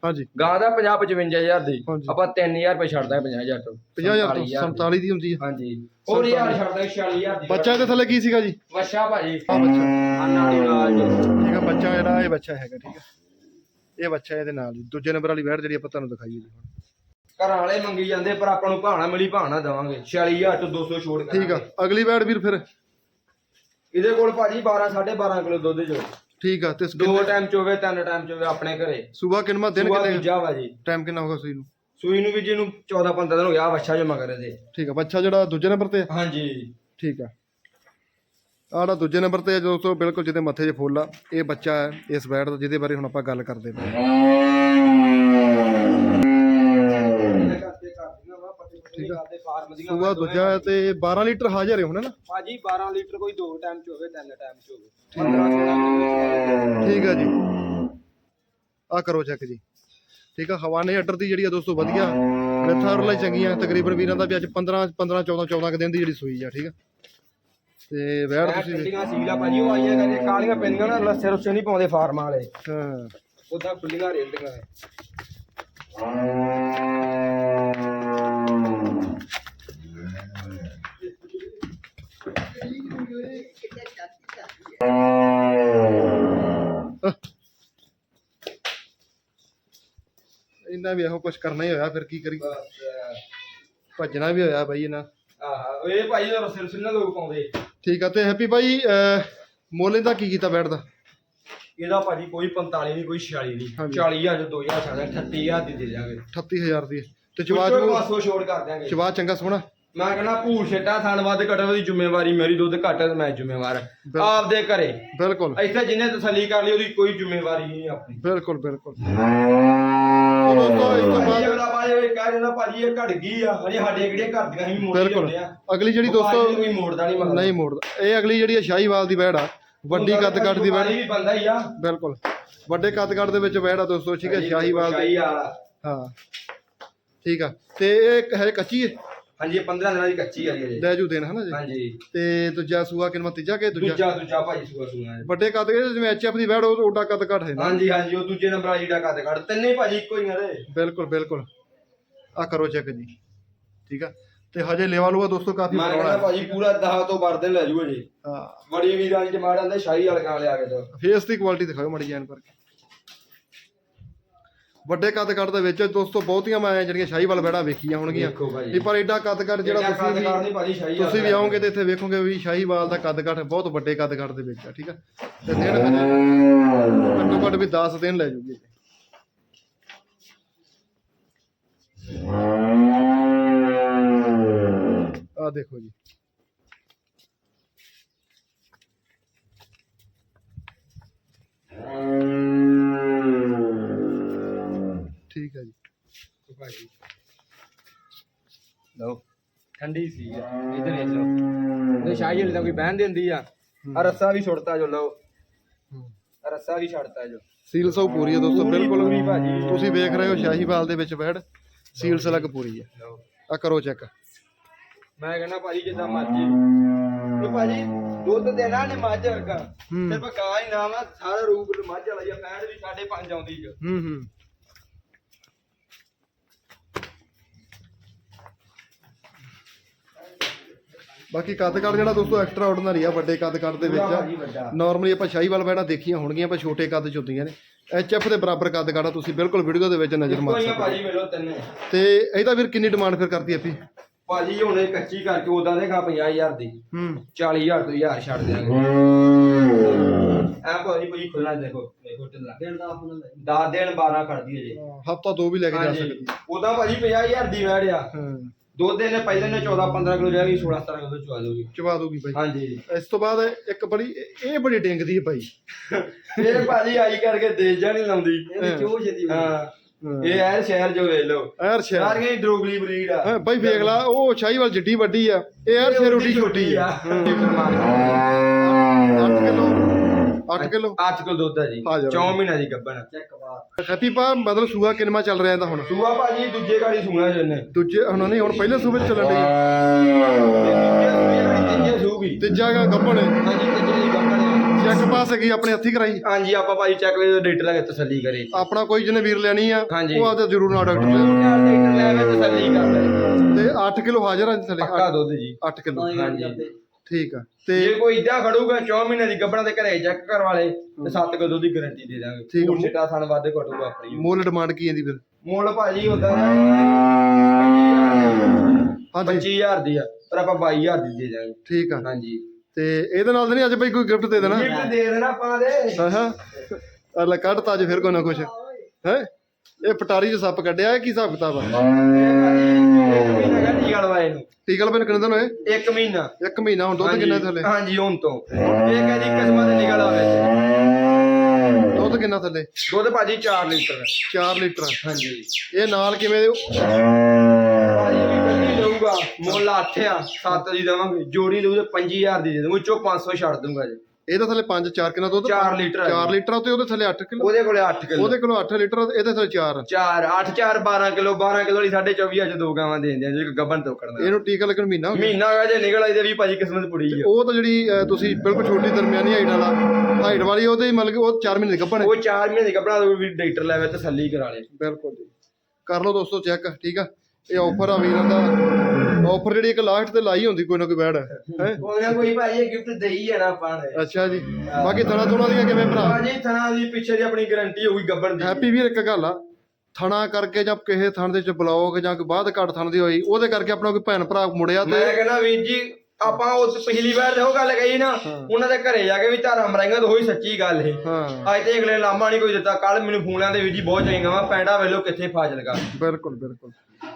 ਹਾਂਜੀ। ਗਾਂ ਦਾ 50 55000 ਦੀ। ਹਾਂਜੀ। ਆਪਾਂ 3000 ਰੁਪਏ ਛੱਡਦਾ 50000 ਤੋਂ। 50000 ਤੋਂ 47 ਦੀ। ਹੁੰਦੀ ਹੈ ਹਾਂਜੀ। ਹੋਰ ਯਾਰ ਛੱਡਦਾ 46000 ਦੀ। ਬੱਚਾ ਇਹਦੇ ਥੱਲੇ ਕੀ ਸੀਗਾ ਜੀ? ਬੱਚਾ ਭਾਜੀ। ਆ ਬੱਚਾ। ਆ ਨਾਲੀ ਨਾਲ ਜੋ ਠੀਕ ਹੈ ਬੱਚਾ ਜਿਹੜਾ ਇਹ ਬੱਚਾ ਹੈਗਾ ਠੀਕ ਹੈ ਇਹ ਬੱਚਾ ਇਹਦੇ ਨਾਲ ਜੀ ਦੂਜੇ ਨੰਬਰ ਵਾਲੀ ਵੈੜ ਜਿਹੜੀ ਆਪਾਂ ਤੁਹਾਨੂੰ ਦਿਖਾਈਏ ਜੀ ਹੁਣ। ਘਰਾਂ ਵਾਲੇ ਮੰਗੀ ਜਾਂਦੇ ਪਰ ਆਪਾਂ ਨੂੰ ਭਾਣਾ ਮਿਲੀ ਭਾਣਾ ਦੇਵਾਂਗੇ। 46000 ਤੋਂ 200 ਛੋੜ ਠੀਕ ਆ। ਅਗਲੀ ਵੈੜ ਵੀਰ ਫਿਰ? ਇਹਦੇ ਕੋਲ ਭਾਜੀ 12 12.5 ਕਿਲੋ ਦੁੱਧ ਜੋ। ਠੀਕ ਆ ਤੇ ਦੋ ਟਾਈਮ ਚੋਵੇ ਤਿੰਨ ਟਾਈਮ ਚੋਵੇ ਆਪਣੇ ਘਰੇ। ਸਵੇਰ ਕਿੰਨਾ ਦਿਨ ਸੁਆ ਕਿੰਨੇ ਦੂਜਾ ਵਾ ਜੀ। ਟਾਈਮ ਕਿੰਨਾ ਹੋਗਾ ਸੂਈ ਨੂੰ? ਸੂਈ ਨੂੰ ਵੀ ਜੀ ਨੂੰ 14 15 ਦਿਨ ਹੋ ਗਿਆ ਬੱਚਾ ਜੋ ਮਗਰ ਇਹਦੇ ਠੀਕ ਆ ਬੱਚਾ ਜਿਹੜਾ ਦੂਜੇ ਨੰਬਰ ਤੇ ਆ? ਹਾਂਜੀ। ਠੀਕ ਆ। ਜਿਹੜਾ ਦੂਜੇ ਨੰਬਰ ਤੇ ਆ ਦੋਸਤੋ ਬਿਲਕੁਲ ਜਿਹਦੇ ਮੱਥੇ 'ਚ ਫੁੱਲ ਆ ਇਹ ਬੱਚਾ ਹੈ ਇਸ ਵੈੜ ਦਾ ਜਿਹਦੇ ਬਾਰੇ ਹੁਣ ਆਪਾਂ ਗੱਲ ਕਰਦੇ ਪਏ ਸੂਆ ਦੂਜਾ ਹੈ ਤੇ 12 ਲੀਟਰ ਹਾਜ਼ਰ ਹੈ ਹੁਣ ਨਾ? ਭਾਜੀ 12 ਲੀਟਰ ਕੋਈ ਦੋ ਟਾਈਮ ਚ ਹੋਵੇ ਤਿੰਨ ਟਾਈਮ ਚ ਹੋਵੇ। 15 16 ਠੀਕ ਆ ਜੀ। ਆ ਕਰੋ ਚੈੱਕ ਜੀ। ਠੀਕ ਆ ਹਵਾਨੇ ਆਰਡਰ ਦੀ ਜਿਹੜੀ ਆ ਦੋਸਤੋ ਵਧੀਆ। ਮੈਥਰ ਲਈ ਚੰਗੀਆਂ ਤਕਰੀਬਨ ਵੀਰਾਂ ਦਾ ਵੀ ਅੱਜ 15 15 14 14 ਕੁ ਦਿਨ ਦੀ ਜਿਹੜੀ ਸੂਈ ਆ ਠੀਕ ਆ। ਤੇ ਵੈੜ ਤੁਸੀਂ ਠੰਡੀਆਂ ਸੀਲਾ ਭਾਜੀ ਉਹ ਆਈਆਂ ਕਰਕੇ ਕਾਲੀਆਂ ਪੈਂਦੀਆਂ ਨਾ ਲੱਸੇ ਰੁੱਸੇ ਨਹੀਂ ਪਾਉਂਦੇ ਫਾਰਮ ਵਾਲੇ। ਹਾਂ। ਉਦਾਂ ਖੁੱਲੀਆਂ ਰਹਿੰਦੀਆਂ ਇੰਨਾ ਵੀ ਇਹੋ ਕੁਝ ਕਰਨਾ ਹੀ ਹੋਇਆ ਫਿਰ ਕੀ ਕਰੀ ਭੱਜਣਾ ਵੀ ਹੋਇਆ ਬਾਈ ਇਹਨਾਂ। ਆਹ ਇਹ ਭਾਜੀ ਦਾ ਰੁੱਸੇ ਰੁੱਸੇ ਨਾ ਲੋਕ ਪਾਉਂਦੇ। ਠੀਕ ਆ ਤੇ ਹੈਪੀ ਬਾਈ ਅਹ, ਮੁੱਲ ਇਹਦਾ ਕੀ ਕੀਤਾ ਬੈਠ ਦਾ? ਇਹਦਾ ਭਾਜੀ ਕੋਈ 45 ਨਹੀਂ ਕੋਈ 46 ਨਹੀਂ। ਹਾਂਜੀ। 40000 ਤੋਂ 2000 ਛੱਡਦਾ 38000 ਦੀ ਦੇ ਦਿਆਂਗੇ। 38000 ਦੀ। ਤੇ ਚਵਾ ਚਵਾਜ ਚਵਾ 500 ਛੋੜ ਕਰ ਦਿਆਂਗੇ। ਚਵਾ ਚੰਗਾ ਸੋਹਣਾ। ਮੈਂ ਕਹਿੰਦਾ ਭੂਰ ਛੱਟਾ ਥਣ ਵੱਧ ਘਟਣ ਦੀ ਜ਼ਿੰਮੇਵਾਰੀ ਮੇਰੀ ਦੁੱਧ ਘੱਟ ਹੈ ਤੇ ਮੈਂ ਜ਼ਿੰਮੇਵਾਰ ਹਾਂ। ਆਪਦੇ ਘਰੇ। ਬਿਲਕੁਲ। ਇੱਥੇ ਜਿੰਨੇ ਤਸੱਲੀ ਕਰ ਲਈ ਉਹਦੀ ਕੋਈ ਜ਼ਿੰਮੇਵਾਰੀ ਨਹੀਂ ਆਪਣੀ। ਬਿਲਕੁਲ ਬਿਲਕੁਲ। ਸੋ ਦੋਸਤੋ ਇਸ ਤੋਂ ਭਾਜੀ ਬਾਅਦ ਅਗਲਾ ਬਾਅਦ ਇਹ ਕਹਿ ਦਿੰਦਾ ਭਾਜੀ ਇਹ ਘਟ ਗਈ ਆ। ਹਜੇ ਸਾਡੇ ਕਿਹੜੇ ਘਰ ਦੀਆਂ ਹੀ ਮੋੜੀ ਬਿਲਕੁਲ। ਆ। ਅਗਲੀ ਜਿਹੜੀ ਵਪਾਰੀ ਨੂੰ ਦੋਸਤੋ ਕੋਈ ਮੋੜਦਾ ਨਹੀਂ ਮਤਲਬ ਨਹੀਂ ਮੋੜਦਾ। ਇਹ ਅਗਲੀ ਜਿਹੜੀ ਹੈ ਸ਼ਾਹੀਵਾਲ ਦੀ ਵੈੜ ਆ। ਵੱਡੀ ਕੱਦ ਕੱਦ ਦੀ ਵੈੜ ਵਪਾਰੀ ਵੀ ਬੰਦਾ ਹੀ ਆ। ਬਿਲਕੁਲ। ਵੱਡੇ ਕੱਦ ਕੱਦ ਦੇ ਵਿੱਚ ਵੈੜ ਆ ਦੋਸਤੋ ਠੀਕ ਹੈ ਸ਼ਾਹੀਵਾਲ ਦੀ। ਸ਼ਾਹੀ ਵਾਲਾ ਹਾਂ। ਠੀਕ ਆ। ਤੇ ਇਹ ਹੈ ਕੱਚੀ ਹੈ ਹਾਂਜੀ ਇਹ 15 ਦਿਨਾਂ ਦੀ ਕੱਚੀ ਆ ਜੀ ਲੈ ਜੂ ਦੇਣ ਹਨਾ ਜੀ? ਹਾਂਜੀ। ਤੇ ਦੂਜਾ ਸੂਆ ਕਿੰਨਾ ਤੀਜਾ ਕਿ ਦੂਜਾ? ਦੂਜਾ ਦੂਜਾ ਭਾਜੀ ਸੂਆ ਸੂਆ ਹੈ। ਵੱਡੇ ਕੱਦ ਦੇ ਜਿਵੇਂ ਐਚਐਫ ਦੀ ਵੈੜ ਉਹ ਓਡਾ ਕੱਦ ਘੱਟ ਹੈ ਨਾ ਹਾਂਜੀ ਹਾਂਜੀ ਉਹ ਦੂਜੇ ਨੰਬਰ ਵਾਲੀ ਦਾ ਕੱਦ ਕੱਢ ਤਿੰਨੇ ਹੀ ਭਾਜੀ ਇੱਕੋ ਹੀ ਆ ਦੇ। ਬਿਲਕੁਲ ਬਿਲਕੁਲ। ਆ ਕਰੋ ਚੈੱਕ ਜੀ। ਠੀਕ ਆ? ਤੇ ਹਜੇ ਲੈਵਾ ਲੂਆ ਦੋਸਤੋ ਕਾਫੀ ਮੈਂ ਕਹਿੰਦਾ ਭਾਜੀ ਪੂਰਾ 10 ਤੋਂ ਵਰਦੇ ਲੈ ਜੂਗਾ ਜੀ। ਹਾਂ। ਬੜੀ ਵੀਰਾਂ ਦੀ ਜਮਾੜ ਆਂਦਾ ਸ਼ਾਹੀ ਵਾਲਾ ਕਾਂ ਲਿਆ ਕੇ ਦੋ ਫੇਸ ਦੀ ਕੁਆਲਿਟੀ ਦਿਖਾਓ ਮੜੀ ਜਾਨ ਕਰਕੇ। ਵੱਡੇ ਕੱਦ ਕੱਦ ਦੇ ਵਿੱਚ ਦੋਸਤੋ ਬਹੁਤੀਆਂ ਮੈਂ ਜਿਹੜੀਆਂ ਸ਼ਾਹੀਵਾਲ ਵੈੜਾਂ ਵੇਖੀਆਂ ਹੋਣਗੀਆਂ। ਦੇਖੋ ਵੀ ਪਰ ਐਡਾ ਕੱਦ ਕੱਦ ਜਿਹੜਾ ਤੁਸੀਂ ਵੀ ਨਹੀਂ ਭਾਜੀ ਸ਼ਾਹੀ ਤੁਸੀਂ ਵੀ ਆਓਗੇ ਤੇ ਇੱਥੇ ਵੇਖੋਗੇ ਵੀ ਸ਼ਾਹੀਵਾਲ ਦਾ ਕੱਦ ਕੱਦ ਬਹੁਤ ਵੱਡੇ ਕੱਦ ਕੱਦ ਦੇ ਵਿੱਚ ਆ ਠੀਕ ਆ? ਤੇ ਦਿਨ ਘੱਟੋ ਘੱਟ ਵੀ 10 ਦਿਨ ਲੈ ਜੂਗੀ। ਆ ਦੇਖੋ ਜੀ। ਠੀਕ ਹੈ ਜੀ। ਭਾਜੀ ਲਓ। ਠੰਡੀ ਸੀ ਇਧਰ ਵੇਖ ਲਓ। ਇਹ ਸ਼ਾਹੀ ਵਾਲੀ ਦਾ ਕੋਈ ਬਹਿਣ ਦਿੰਦੀ ਆ। ਆ ਰੱਸਾ ਵੀ ਛੁੱਟਤਾ ਜੋ ਲਓ। ਆਹ ਰੱਸਾ ਵੀ ਛੱਡਤਾ ਜੋ। ਸੀਲ ਸੌ ਪੂਰੀ ਹੈ ਦੋਸਤੋ ਪੂਰੀ- ਬਿਲਕੁਲ। ਪੂਰੀ ਭਾਜੀ। ਤੁਸੀਂ ਵੇਖ ਰਹੇ ਹੋ ਸ਼ਾਹੀਵਾਲ ਦੇ ਵਿੱਚ ਬੈੜ ਸੀਲ ਸਲਗ ਪੂਰੀ ਹੈ ਲਓ। ਆ ਕਰੋ ਚੈੱਕ। ਮੈਂ ਕਹਿੰਦਾ ਭਾਜੀ ਜਿੱਦਾਂ ਮਰਜ਼ੀ। ਇਹ ਭਾਜੀ ਦੁੱਧ ਦੇਣਾ ਨੇ ਮੱਝ ਵਰਗਾ। ਹੂੰ। ਗਾਂ ਹੀ ਨਾਮ ਆ ਸਾਰਾ ਰੂਪ ਮੱਝ ਵਾਲਾ ਹੀ ਆ ਫੈਟ ਵੀ ਸਾਡੇ ਪੰਜ ਆਉਂਦੀ ਜੋ ਹੂੰ ਹੂੰ। ਬਾਕੀ ਕੱਦ ਕੱਦ ਜਿਹੜਾ ਦੋਸਤੋ ਐਕਸਟਰਾ ਆਰਡੀਨਰੀ ਆ ਵੱਡੇ ਕੱਦ ਕੱਦ ਦੇ ਵਿੱਚ। ਨਾਰਮਲੀ ਆਪਾਂ ਸ਼ਾਹੀਵਾਲ ਬੈਣਾ ਦੇਖੀਆਂ ਹੋਣਗੀਆਂ ਪਰ ਛੋਟੇ ਕੱਦ ਚ ਹੁੰਦੀਆਂ ਨੇ। ਐਚਐਫ ਦੇ ਬਰਾਬਰ ਕੱਦ ਆ ਤੁਸੀਂ ਬਿਲਕੁਲ ਵੀਡੀਓ ਦੇ ਵਿੱਚ ਨਜ਼ਰ ਮਾਰ ਸਕਦੇ ਭਾਜੀ ਮਿਲੋ ਤੈਨੂੰ। ਹੋ। ਤੇ ਇਹਦਾ ਵੀਰ ਕਿੰਨੀ ਡਿਮਾਂਡ ਫਿਰ ਕਰਦੀ ਆਪੀ? ਭਾਜੀ ਹੁਣ ਇਹ ਕੱਚੀ ਕਰਕੇ ਉਦਾਂ ਦੇ ਗਾ 50000 ਦੀ। ਹੂੰ। 40000 ਤੋਂ 1000 ਛੱਡ ਦਿਆਂਗੇ। ਐ ਭਾਜੀ ਕੋਈ ਖੁੱਲਣਾ ਦੇਖੋ ਦੇਖੋ ਢਿੱਲਾ। ਦਿਨ ਦਾ ਆਪਣਾ ਲੈ 10 ਦਿਨ 12 ਖੜਦੀ ਹੈ ਜੀ। ਹਫਤਾ ਦੋ ਵੀ ਲੈ ਕੇ ਜਾ ਸਕਦੀ। ਉਦਾਂ ਭਾਜੀ 50000 ਦੀ ਵੈੜ ਆ। ਹਾਂ ਦੋ ਦਿਨ ਪਹਿਲੇ ਨੇ 14 15 ਕਿਲੋ ਜਾਏਗੀ 16 17 ਕਿਲੋ ਚਵਾ ਦੋਗੀ ਚਵਾ ਦੂਗੀ ਬਾਈ। ਹਾਂਜੀ। ਇਸ ਤੋਂ ਬਾਅਦ ਇੱਕ ਬੜੀ ਇਹ ਬੜੀ ਡਿੰਗਦੀ ਹੈ ਭਾਈ ਇਹ ਭਾਜੀ ਆਈ ਕਰਕੇ ਦੇ ਜਾ ਨਹੀਂ ਲਾਉਂਦੀ। ਇਹਦੀ ਚੋਹ ਛੇਤੀ ਹਾਂ। ਇਹ ਐਰ ਸ਼ਹਿਰ ਜੋ ਵੇਖ ਲਓ। ਐਰ ਸ਼ੇਰ ਸਾਰੀਆਂ ਡਰੋਗਲੀ ਬਰੀਡ ਆ। ਹਾਂ ਬਾਈ ਵੇਖ ਲਾ ਉਹ ਸ਼ਾਹੀਵਾਲ ਜਿੱਡੀ ਵੱਡੀ ਆ। ਇਹ ਐਰ ਸ਼ੇਰ ਉੱਡੀ ਛੋਟੀ ਆ। 8 ਕਿਲੋ 8 ਕਿਲੋ? 8 ਕਿਲੋ ਦੁੱਧ ਆ ਜੀ। ਆ ਜਾ 4 ਮਹੀਨਾ ਦੀ ਗੱਬਣ ਚੈੱਕ ਬਾਤ। ਖੱਤੀ ਪਾ ਮਤਲਬ ਸੂਆ ਕਿੰਨਾ ਚੱਲ ਰਿਹਾ ਇਹਦਾ ਹੁਣ? ਸੂਆ ਭਾਜੀ ਦੂਜੇ ਗਾੜੀ ਸੂਣਾ ਜੰਨੇ ਦੂਜੇ ਹੁਣ ਨਹੀਂ ਹੁਣ ਪਹਿਲੇ ਸੂਬੇ 'ਚ ਚੱਲਣ ਗਾੜੀ ਤੀਜੇ ਸੂਗੀ ਤੀਜਾ ਗਾ ਗੱਭਣ ਹਾਂਜੀ ਤੀਜੇ ਦੀ ਗੱਬਣ ਆ। ਚੈੱਕ ਪਾਸ ਹੈਗੀ ਆਪਣੇ ਹੱਥੀ ਕਰਾਈ। ਹਾਂਜੀ ਆਪਾਂ ਭਾਜੀ ਚੱਕ ਲੈ ਡਾਕਟਰ ਲੈ ਕੇ ਤਸੱਲੀ ਕਰੇ। ਆਪਣਾ ਕੋਈ ਜਿਹਨੇ ਵੀਰ ਲੈਣੀ ਆ ਹਾਂਜੀ। ਉਹ ਆਪਦਾ ਜ਼ਰੂਰ ਨਾ ਡਾਕਟਰ ਲੈ ਡਾਕਟਰ ਲੈ ਕੇ ਤਸੱਲੀ ਕਰ ਲੈ। ਤੇ 8 ਕਿਲੋ ਹਾਜ਼ਰ ਆ ਜੀ ਥੱਲੇ। ਪੱਕਾ ਦੁੱਧ ਜੀ। 8 ਕਿਲੋ। ਹਾਂਜੀ। ਠੀਕ ਆ। ਜੇ ਤੇ ਕੋਈ ਇਦਾਂ ਖੜੂਗਾ 4 ਮਹੀਨੇ ਦੀ ਗੱਬਣਾ ਦੇ ਘਰੇ ਚੈੱਕ ਕਰਵਾ ਲੇ ਤੇ 7 ਕਿਲੋ ਦੀ ਗਾਰੰਟੀ ਦੇ ਦਾਂਗੇ। ਠੀਕ ਸਿੱਟਾ ਸਣ ਵੱਧ ਘਟੂਗਾ ਆਪਣੀ। ਮੁੱਲ ਡਿਮਾਂਡ ਕੀ ਇਹਦੀ ਫਿਰ? ਮੁੱਲ ਭਾਜੀ ਹੁੰਦਾ ਹਾਂਜੀ। 25000 ਦੀ ਆ ਪਰ ਆਪਾਂ 22000 ਦੀ ਦੇ ਦਾਂਗੇ। ਠੀਕ ਆ। ਹਾਂਜੀ। ਤੇ ਇਹਦੇ ਨਾਲ ਤਾਂ ਨਹੀਂ ਅੱਜ ਬਈ ਕੋਈ ਗਿਫਟ ਦੇ ਦੇਣਾ? ਗਿਫਟ ਦੇ ਦੇਣਾ ਆਪਾਂ ਦੇ। ਹਾਂ ਹਾਂ ਅਲੇ ਕੱਢਤਾ ਅੱਜ ਫਿਰ ਕੋਈ ਨਾ ਕੁਛ। ਹੈ? ਇਹ ਪਟਾਰੀ ਚ ਸੱਪ ਕੱਢਿਆ ਇਹ ਕੀ ਹਿਸਾਬ ਕਿਤਾਬ ਆ? ਟੀਕਾ ਲਵਾਏ ਨੂੰ। ਟੀਕਾ ਲਪਨ ਕਿੰਨੇ ਦਿਨ ਹੋਏ? ਇੱਕ ਮਹੀਨਾ। ਇੱਕ ਮਹੀਨਾ ਹੁਣ ਦੁੱਧ ਕਿੰਨਾ ਥੱਲੇ? ਹਾਂਜੀ ਹੁਣ ਤੋਂ। ਇਹ ਕਹਿੰਦੀ ਕਿਸਮਤ ਦੀ ਨਿਕਲ ਆਵੇ ਦੁੱਧ ਕਿੰਨਾ ਥੱਲੇ? ਦੁੱਧ ਭਾਜੀ 4 ਲੀਟਰ। 4 ਲੀਟਰ। ਹਾਂਜੀ। ਇਹ ਨਾਲ ਕਿਵੇਂ ਕੱਲੀ ਲਊਗਾ। ਮੁੱਲ 8 ਆ 7 ਦੀ ਦੇਵਾਂਗੇ। ਜੋੜੀ ਲਊ ਤੇ 5000 ਦੀ ਦੇ ਦੂੰਗਾ ਵਿੱਚੋਂ 500 ਛੱਡ ਦੂੰਗਾ ਜੀ। ਇਹਦਾ ਥੱਲੇ 5 4 ਕਿੰਨਾ ਦੁੱਧ 4 ਲੀਟਰ ਆ 4 ਲੀਟਰ ਆ ਤੇ ਉਹਦੇ ਥੱਲੇ 8 ਕਿਲੋ। ਉਹਦੇ ਕੋਲੇ 8 ਕਿਲੋ। ਉਹਦੇ ਕੋਲ 8 ਲੀਟਰ ਆ ਤੇ ਇਹਦੇ ਥੱਲੇ 4 4 8 4 12 ਕਿਲੋ 12 ਕਿਲੋ ਵਾਲੀ 24 ਅੱਜ ਦੋ ਗਾਵਾਂ ਦੇ ਦਿੰਦੇ ਆ ਜੇ ਗੱਬਨ ਤੋਂ ਕਰਨਾ ਇਹਨੂੰ ਟੀਕਾ ਲੱਗਣ ਮਹੀਨਾ ਹੋ ਗਿਆ। ਮਹੀਨਾ ਹੋਇਆ ਜੇ ਨਿਕਲ ਆਈ ਤੇ ਵੀ ਭਾਜੀ ਕਿਸਮਤ ਪੁੜੀ ਆ। ਉਹ ਤਾਂ ਜਿਹੜੀ ਤੁਸੀਂ ਬਿਲਕੁਲ ਛੋਟੀ ਦਰਮਿਆਨੀ ਹਾਈਟ ਵਾਲਾ ਹਾਈਟ ਵਾਲੀ ਉਹਦੇ ਹੀ ਮਤਲਬ ਕਿ ਉਹ 4 ਮਹੀਨੇ ਦੀ ਗੱਭਣ ਹੈ। ਉਹ 4 ਮਹੀਨੇ ਦੀ ਗੱਬਣਾ ਵੀ ਡਾਕਟਰ ਲੈਵੇ ਤਸੱਲੀ ਕਰਾ ਲੇ। ਬਿਲਕੁਲ ਜੀ। ਕਰ ਲਓ ਦੋਸਤੋ ਚੈੱਕ ਠੀਕ ਆ? ਇਹ ਆਫਰ ਆ ਵੀਰਾਂ ਦਾ। ਆਫਰ ਜਿਹੜੀ ਇੱਕ ਲਾਸਟ ਤੇ ਲਾਈ ਹੁੰਦੀ ਕੋਈ ਨਾ ਕੋਈ ਬੈੜ ਹੈ? ਉਹਨਾਂ ਕੋਈ ਭਾਜੀ ਇਹ ਗਿਫਟ ਦੇਈ ਜਾਣਾ ਆਪਾਂ ਨੇ। ਅੱਛਾ ਜੀ। ਬਾਕੀ ਥਣਾ ਥੁਣਾ ਦੀਆਂ ਕਿਵੇਂ ਭਰਾ? ਭਾਜੀ ਥਣਾ ਦੀ ਪਿੱਛੇ ਦੀ ਆਪਣੀ ਗਾਰੰਟੀ ਹੋਊਗੀ ਗੱਬਣ ਦੀ। ਹੈਪੀ ਵੀਰ ਇੱਕ ਗੱਲ ਆ। ਥਣਾ ਕਰਕੇ ਜਾਂ ਕਿਸੇ ਥਣ ਦੇ ਚ ਬਲੌਗ ਜਾਂ ਕੋਈ ਬਾਅਦ ਘੱਟ ਥਣ ਦੀ ਹੋਈ ਉਹਦੇ ਕਰਕੇ ਆਪਣਾ ਕੋਈ ਭੈਣ ਭਰਾ ਮੁੜਿਆ ਤੇ ਮੈਂ ਕਹਿੰਦਾ ਵੀਰ ਜੀ ਆਪਾਂ ਉਸ ਪਿਛਲੀ ਵਾਰ ਤੇ ਉਹ ਗੱਲ ਕਹੀ ਨਾ ਉਹਨਾਂ ਦੇ ਘਰੇ ਜਾ ਕੇ ਵੀ ਧਾਰਾਂ ਮਰਾਈਆਂ ਤਾਂ ਹੋਈ ਸੱਚੀ ਗੱਲ ਇਹ। ਹਾਂ। ਅੱਜ ਤੇ ਅਗਲੇ ਲਾਮਾ ਨਹੀਂ ਕੋਈ ਦਿੱਤਾ। ਕੱਲ ਮੈਨੂੰ ਫੋਨ ਆਂਦੇ ਵੀਰ ਜੀ ਬਹੁਤ ਚੰਗਾ ਵਾ ਪੈਂਡਾ ਵੇਲੋ ਕਿੱਥੇ ਫਾਜ਼ਲ ਕਰ ਬਿਲਕੁਲ ਬਿਲਕੁਲ।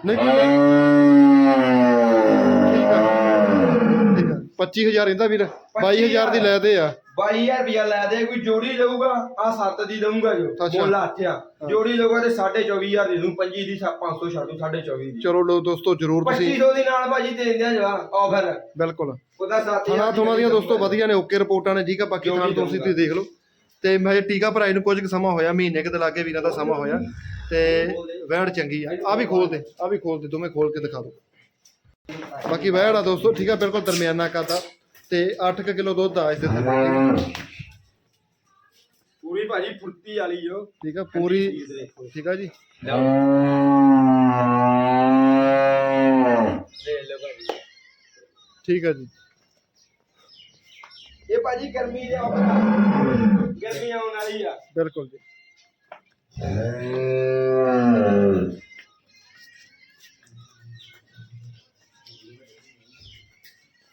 ਨਹੀਂ ਕੋਈ ਠੀਕ ਆ। ਠੀਕ ਆ। 25000 ਇਹਦਾ ਵੀਰ। 22000 ਦੀ ਲੈ ਦੇ ਆ। 22000 ਰੁਪਇਆ ਲੈ ਦੇ ਕੋਈ ਜੋੜੀ ਲਊਗਾ ਆ 7 ਦੀ ਦਊਗਾ ਜੋ ਅੱਛਾ। ਮੁੱਲ 8 ਆ। ਜੋੜੀ ਲਊਗਾ ਤੇ 24500 ਦੀ ਦਊ 25 ਦੀ 500 ਛੱਡ ਦੂੰ 24 ਦੀ। ਚਲੋ ਲੋ ਦੋਸਤੋ ਜਰੂਰ ਤੁਸੀਂ 2500 ਦੀ ਨਾਲ ਭਾਜੀ ਦੇ ਦਿੰਦੇ ਆ ਜਵਾ ਆਫਰ ਬਿਲਕੁਲ। ਉਹਦਾ 7000 ਥਣਾ ਥੁਣਾ ਦੀਆਂ ਦੋਸਤੋ ਵਧੀਆ ਨੇ ਓਕੇ ਰਿਪੋਰਟਾਂ ਨੇ ਠੀਕ ਆ ਬਾਕੀ ਜੋ ਵੀ ਥਾਂ ਤੁਸੀਂ ਤੁਸੀਂ ਦੇਖ ਲਓ। ਤੇ ਮੈਂ ਟੀਕਾ ਭਰਾਈ ਨੂੰ ਕੁਝ ਕੁ ਸਮਾਂ ਹੋਇਆ ਮਹੀਨੇ ਕਿਤੇ ਲਾਗੇ ਵੀਰਾਂ ਦਾ ਸਮਾਂ ਹੋਇਆ। ਤੇ ਵਹਿੜ ਚੰਗੀ ਆ। ਆ ਵੀ ਖੋਲ ਦੇ ਆ ਵੀ ਖੋਲ ਦੇ ਦੋਵੇਂ ਖੋਲ ਕੇ ਦਿਖਾ ਦਿਓ। ਬਾਕੀ ਵਹਿੜ ਆ ਦੋਸਤੋ ਠੀਕ ਆ ਬਿਲਕੁਲ ਦਰਮਿਆਨਾ ਕਾਦਾ ਤੇ 8 ਕਿਲੋ ਦੁੱਧ ਆ ਇਸ ਦੇ ਥੱਲੇ। ਪੂਰੀ ਭਾਜੀ ਫੁਰਤੀ ਵਾਲੀ ਜੋ ਠੀਕ ਆ ਪੂਰੀ ਠੀਕ ਆ ਜੀ। ਲੈ ਲਓ ਭਾਜੀ। ਠੀਕ ਆ ਜੀ। ਇਹ ਭਾਜੀ ਗਰਮੀ ਦੇ ਆਫਰ ਗਰਮੀ ਆਉਣ ਵਾਲੀ ਆ। ਬਿਲਕੁਲ ਜੀ।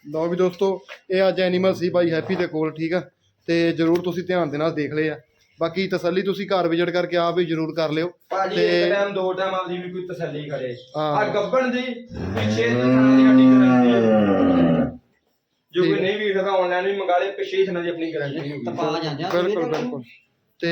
ਲਓ ਵੀ ਦੋਸਤੋ ਇਹ ਅੱਜ ਐਨੀਮਲ ਸੀ ਬਾਈ ਹੈਪੀ ਦੇ ਕੋਲ ਠੀਕ ਆ? ਤੇ ਜਰੂਰ ਤੁਸੀਂ ਧਿਆਨ ਦੇ ਨਾਲ ਦੇਖ ਲਏ ਆ। ਬਾਕੀ ਤਸੱਲੀ ਤੁਸੀਂ ਘਰ ਵਿਜ਼ਿਟ ਕਰਕੇ ਆਪ ਵੀ ਜਰੂਰ ਕਰ ਲਿਓ। ਭਾਜੀ ਇੱਕ ਟਾਈਮ ਦੋ ਟਾਈਮ ਆਪਦੀ ਵੀ ਕੋਈ ਤਸੱਲੀ ਕਰੇ। ਹਾਂ। ਆ ਗੱਬਣ ਦੀ ਪਿੱਛੇ ਦੀ ਥਾਂ ਦੀ ਸਾਡੀ ਗਾਰੰਟੀ ਹੈ ਜੋ ਕੋਈ ਨਹੀਂ ਵੀ ਆਨਲਾਈਨ ਵੀ ਮੰਗਾ ਲੇ ਪਿੱਛੇ ਹੀ ਥਾਂ ਦੀ ਆਪਣੀ ਗਾਰੰਟੀ ਹੋਊਗੀ ਤਪਾ ਜਾਂਦੇ ਆ ਬਿਲਕੁਲ ਬਿਲਕੁਲ। ਤੇ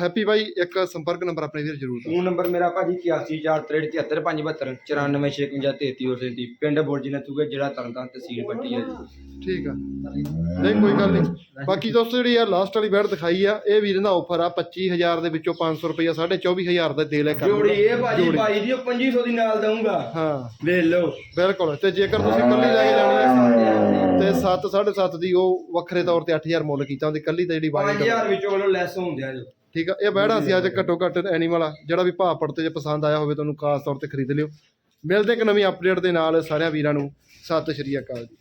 ਹੈਪੀ ਬਾਈ ਇੱਕ ਸੰਪਰਕ ਨੰਬਰ ਆਪਣੇ ਵੀਰ ਜਰੂਰ ਦਿਓ ਫੋਨ ਨੰਬਰ ਮੇਰਾ ਭਾਜੀ 8143737572 9465733333 ਪਿੰਡ ਬੁਰਜੀ ਨਥੂਗੇ ਜਿਹੜਾ ਤਰਨਤਾਰਨ ਤਹਿਸੀਲ ਪੱਟੀ ਹੈ ਜੀ। ਠੀਕ ਆ। ਨਹੀਂ ਕੋਈ ਗੱਲ ਨਹੀਂ। ਬਾਕੀ ਦੋਸਤੋ ਜਿਹੜੀ ਆ ਲਾਸਟ ਵਾਲੀ ਬੈਡ ਦਿਖਾਈ ਆ ਇਹ ਵੀਰ ਦਾ ਆਫਰ ਆ 25000 ਦੇ ਵਿੱਚੋਂ 500 ਰੁਪਇਆ 24500 ਦਾ ਦੇ ਲੈ ਕਰ ਜੋੜੀ ਇਹ ਭਾਜੀ ਭਾਈ ਦੀ ਉਹ 2500 ਦੀ ਨਾਲ ਦਊਂਗਾ। ਹਾਂ। ਵੇਖ ਲਓ। ਬਿਲਕੁਲ। ਤੇ ਜੇਕਰ ਤੁਸੀਂ ਕੱਲੀ ਲੈ ਕੇ ਜਾਣੀ ਹੈ ਤੇ 7 7.5 ਦੀ ਉਹ ਵੱਖਰੇ ਤੌਰ ਤੇ 8000 ਮੁੱਲ ਕੀਤਾ ਉਹਦੀ ਕੱਲੀ ਤੇ ਜਿਹੜੀ ਬਾਣੀ 5000 ਵਿੱਚੋਂ ਵੱਲੋਂ ਲੈਸ ਹੁੰਦੇ ਆ ਜੋ। ਠੀਕ ਆ ਇਹ ਬੈੜਾ ਸੀ ਅੱਜ ਘੱਟੋ ਘੱਟ ਐਨੀਮਲ ਆ ਜਿਹੜਾ ਵੀ ਭਾਅ ਪੜਤੇ ਜੇ ਪਸੰਦ ਆਇਆ ਹੋਵੇ ਤੁਹਾਨੂੰ ਖਾਸ ਤੌਰ ਤੇ ਖਰੀਦ ਲਿਓ। ਮਿਲਦੇ ਇੱਕ ਨਵੀਂ ਅਪਡੇਟ ਦੇ ਨਾਲ ਸਾਰਿਆਂ ਵੀਰਾਂ ਨੂੰ। ਸਤਿ ਸ਼੍ਰੀ ਅਕਾਲ ਜੀ।